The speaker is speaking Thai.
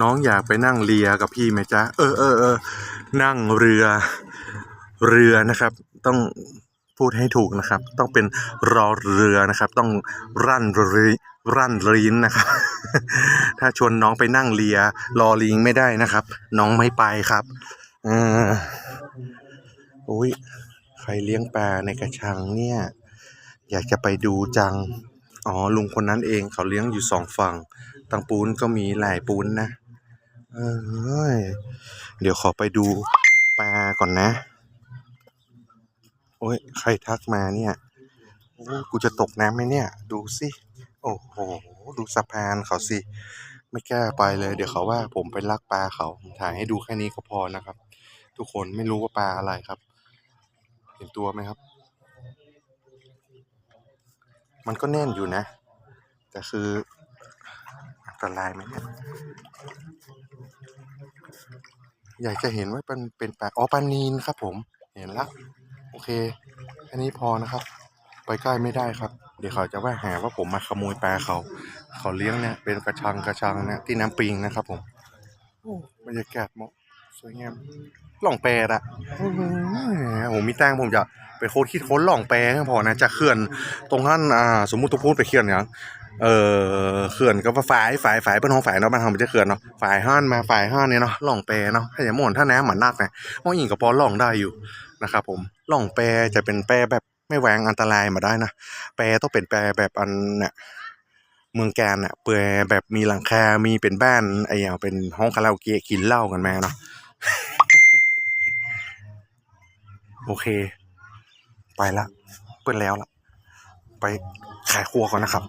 น้องอยากไปนั่งเรือกับพี่ไหมจ๊ะเออเออเออนั่งเรือเรือนะครับ ต้องพูดให้ถูกนะครับ ต้องเป็นรอเรือนะครับ ต้องรั่นรีรั่นลิ้นนะครับ ถ้าชวนน้องไปนั่งเรือรอลิงไม่ได้นะครับ น้องไม่ไปครับเอออุ้ยใครเลี้ยงปลาในกระชังเนี่ย อยากจะไปดูจัง อ๋อลุงคนนั้นเองเขาเลี้ยงอยู่สองฝั่งตังปูนก็มีหลายปูนนะ เอ้ยเดี๋ยวขอไปดูปลาก่อนนะ โอ้ย ใครทักมาเนี่ยโอ้ยกูจะตกน้ำไหมเนี่ย ดูสิ โอ้โห ดูสะพานเขาสิ ไม่กล้าไปเลย เดี๋ยวเขาว่าผมไปลักปลาเขาผมถ่ายให้ดูแค่นี้ก็พอนะครับ ทุกคนไม่รู้ว่าปลาอะไรครับ เห็นตัวไหมครับ มันก็แน่นอยู่นะ แต่คืออันตรายไหมเนี่ย อยากจะเห็นว่าเป็นเป็นปลาอ๋อปลานีนครับ ผม เห็นละโอเค อันนี้พอนะครับ ไปใกล้ไม่ได้ครับ เดี๋ยวเขาจะว่าหาว่าผมมาขโมยปลาเขา เขาเลี้ยงเนี่ยเป็นกระชังกระชังเนี่ยที่น้ำปิงนะครับ ผมโอ้บรรยากาศเหมาะ สวยงามหล่องแปรอะผมมีแต้งผมจะเป็นโค้ดคิดค้นหล่องแปรพอนะจะเขื่อนตรงนั้นอ่าสมมุติตัวพูดไปเขื่อนอย่างเออเขื่อนก็ว่าฝ่ายฝ่ายฝ่ายเป็นห้องฝ่ายเนาะบ้านเรามันจะเขื่อนเนาะฝ่ายห้านมาฝ่ายห้านเนี่ยเนาะหล่องแปรเนาะถ้าอย่างหมอนถ้าน้ำเหมือนนักนะห้องหญิงกับปอหล่องได้อยู่นะครับผมหล่องแปรจะเป็นแปรแบบไม่แหวงอันตรายมาได้นะแปรต้องเป็นแปรแบบอันเนี่ยเมืองแกนเนี่ยเปรแบบมีหลังคา มีเป็นบ้านไอ้อย่างเป็นห้องคาราโอเกะกินเหล้ากันแมาเนาะ โอเค ไปละ เปิดแล้วละไปขายครัวก่อนนะครับ